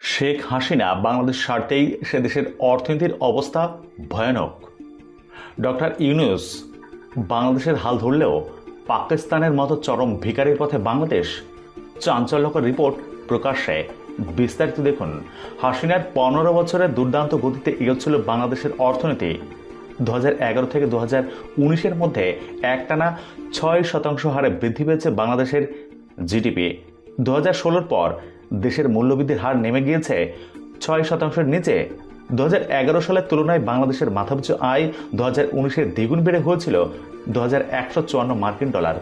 শেখ হাসিনা বাংলাদেশ ছাড়তেই সে দেশের অর্থনীতির অবস্থা ভয়ানক। ডক্টর ইউনুস বাংলাদেশের হাল ধরলেও পাকিস্তানের মতো চরম ভিকারির পথে বাংলাদেশ চাঞ্চল্যকর রিপোর্ট প্রকাশ্যে। বিস্তারিত দেখুন, হাসিনার পনেরো বছরের দুর্দান্ত গতিতে এগোচ্ছিল বাংলাদেশের অর্থনীতি। দু এগারো থেকে দু হাজার উনিশের মধ্যে একটানা ছয় শতাংশ হারে বৃদ্ধি পেয়েছে বাংলাদেশের জিডিপি। দু হাজার ষোলোর পর দেশের মূল্যবৃদ্ধির হার নেমে গিয়েছে ছয় শতাংশের নিচে। দু হাজার এগারো সালের তুলনায় বাংলাদেশের মাথাপিছু আয় দু হাজার উনিশের দ্বিগুণ বেড়ে হয়েছিল দু হাজার একশো চুয়ান্ন মার্কিন ডলার।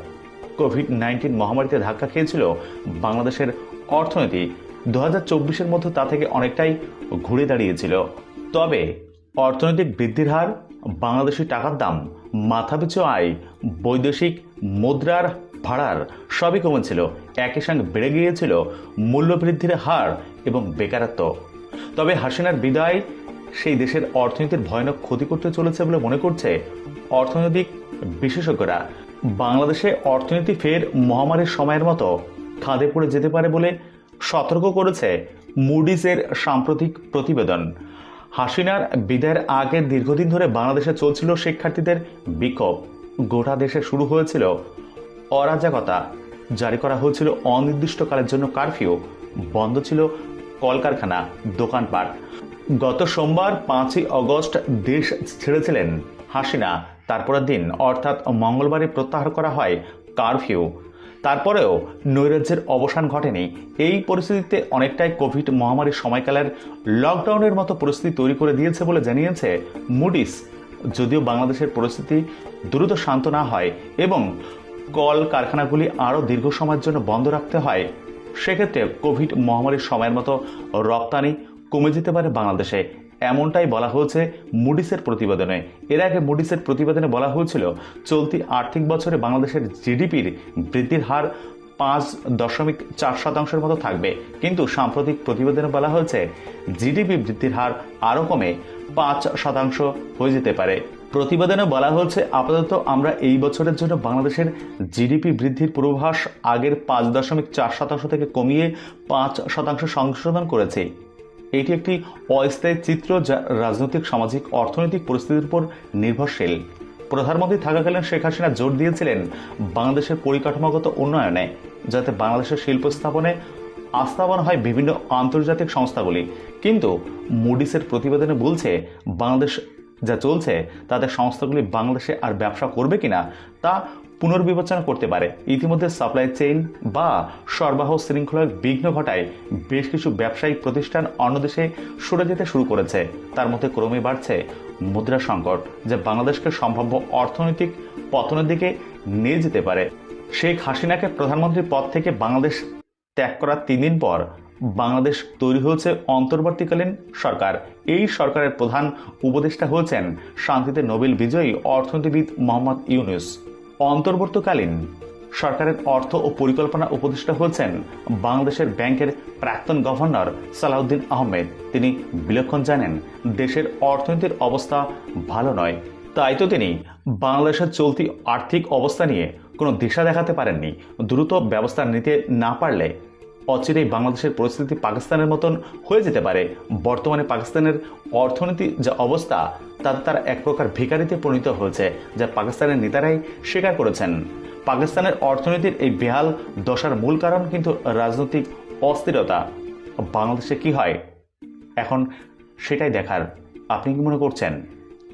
কোভিড নাইন্টিন মহামারীতে ধাক্কা খেয়েছিল বাংলাদেশের অর্থনীতি। দু হাজার চব্বিশের মধ্যে তা থেকে অনেকটাই ঘুরে দাঁড়িয়েছিল। তবে অর্থনৈতিক বৃদ্ধির হার, বাংলাদেশি টাকার দাম, মাথাপিছু আয়, বৈদেশিক মুদ্রার ভাড়ার সবই কমেছিল একই সঙ্গে বেড়ে গিয়েছিল মূল্যবৃদ্ধির হার এবং বেকারত্ব। তবে হাসিনার বিদায় সেই দেশের অর্থনীতির ভয়ানক ক্ষতি করতে চলেছে বলে মনে করছে অর্থনৈতিক বিশেষজ্ঞরা। বাংলাদেশে অর্থনীতি ফের মহামারীর সময়ের মতো খাদে পড়ে যেতে পারে বলে সতর্ক করেছে মুডিসের সাম্প্রতিক প্রতিবেদন। হাসিনার বিদায়ের আগে দীর্ঘদিন ধরে বাংলাদেশে চলছিল শিক্ষার্থীদের বিক্ষোভ। গোটা দেশে শুরু হয়েছিল অরাজকতা। জারি করা হয়েছিল অনির্দিষ্টকালের জন্য কারফিউ। বন্ধ ছিল কলকারখানা, দোকানপাট। গত সোমবার পাঁচই অগস্ট দেশ ছেড়েছিলেন হাসিনা। তারপরের দিন অর্থাৎ মঙ্গলবারই প্রত্যাহার করা হয় কারফিউ। তারপরেও নৈরাজ্যের অবসান ঘটেনি। এই পরিস্থিতিতে অনেকটাই কোভিড মহামারীর সময়কালের লকডাউনের মতো পরিস্থিতি তৈরি করে দিয়েছে বলে জানিয়েছে মুডিস যদিও বাংলাদেশের পরিস্থিতি দ্রুত শান্ত না হয় এবং কল কারখানাগুলি আরও দীর্ঘ সময়ের জন্য বন্ধ রাখতে হয়, সেক্ষেত্রে কোভিড মহামারীর সময়ের মতো রপ্তানি কমে যেতে পারে বাংলাদেশে। এমনটাই বলা হয়েছে মুডিসের প্রতিবেদনে। এর আগে মুডিসের প্রতিবেদনে বলা হয়েছিল, চলতি আর্থিক বছরে বাংলাদেশের জিডিপির বৃদ্ধির হার পাঁচ দশমিক চার শতাংশের মতো থাকবে। কিন্তু সাম্প্রতিক প্রতিবেদনে বলা হয়েছে, জিডিপি বৃদ্ধির হার আরও কমে পাঁচ শতাংশ হয়ে যেতে পারে। প্রতিবেদনে বলা হয়েছে, আপাতত আমরা এই বছরের জন্য বাংলাদেশের জিডিপি বৃদ্ধির পূর্বাভাস আগের পাঁচ দশমিক চার শতাংশ থেকে কমিয়ে পাঁচ শতাংশ সংশোধন করেছে। এটি একটি অস্থায়ী চিত্র যা রাজনৈতিক, সামাজিক, অর্থনৈতিক পরিস্থিতির উপর নির্ভরশীল। প্রধানমন্ত্রী থাকাকালীন শেখ হাসিনা জোর দিয়েছিলেন বাংলাদেশের পরিকাঠামোগত উন্নয়নে, যাতে বাংলাদেশের শিল্প স্থাপনে আস্থাবান হয় বিভিন্ন আন্তর্জাতিক সংস্থাগুলি। কিন্তু মুডিসের প্রতিবেদনে বলছে, বাংলাদেশ যা চলছে তাতে সংস্থাগুলি বাংলাদেশে আর ব্যবসা করবে কিনা তা পুনর্বিবেচনা করতে পারে। ইতিমধ্যে সাপ্লাই চেইন বা সরবরাহ শৃঙ্খলার বিঘ্ন ঘটায় বেশ কিছু ব্যবসায়িক প্রতিষ্ঠান অন্য দেশে সরে যেতে শুরু করেছে। তার মধ্যে ক্রমে বাড়ছে মুদ্রা সংকট, যা বাংলাদেশকে সম্ভাব্য অর্থনৈতিক পতনের দিকে নিয়ে যেতে পারে। শেখ হাসিনাকে প্রধানমন্ত্রীর পদ থেকে বাংলাদেশ ত্যাগ করার তিন দিন পর বাংলাদেশ তৈরি হয়েছে অন্তর্বর্তীকালীন সরকার। এই সরকারের প্রধান উপদেষ্টা হয়েছেন শান্তিতে নোবেল বিজয়ী অর্থনীতিবিদ মোহাম্মদ ইউনুস। অন্তর্বর্তীকালীন সরকারের অর্থ ও পরিকল্পনা উপদেষ্টা হয়েছেন বাংলাদেশের ব্যাংকের প্রাক্তন গভর্নর সালাউদ্দিন আহমেদ। তিনি বিলক্ষণ জানেন, দেশের অর্থনীতির অবস্থা ভালো নয়। তাই তো তিনি বাংলাদেশের চলতি আর্থিক অবস্থা নিয়ে কোনো দিশা দেখাতে পারেননি। দ্রুত ব্যবস্থা নিতে না পারলে অচিরেই বাংলাদেশের পরিস্থিতি পাকিস্তানের মতন হয়ে যেতে পারে। বর্তমানে পাকিস্তানের অর্থনীতি যা অবস্থা তাতে তারা এক প্রকার ভিকারিতে পরিণত হয়েছে, যা পাকিস্তানের নেতারাই স্বীকার করেছেন। পাকিস্তানের অর্থনীতির এই বেহাল দশার মূল কারণ কিন্তু রাজনৈতিক অস্থিরতা। বাংলাদেশে কি হয়? এখন সেটাই দেখার। আপনি কি মনে করছেন?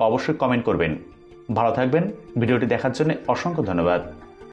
অবশ্যই কমেন্ট করবেন। ভালো থাকবেন। ভিডিওটি দেখার জন্য অসংখ্য ধন্যবাদ।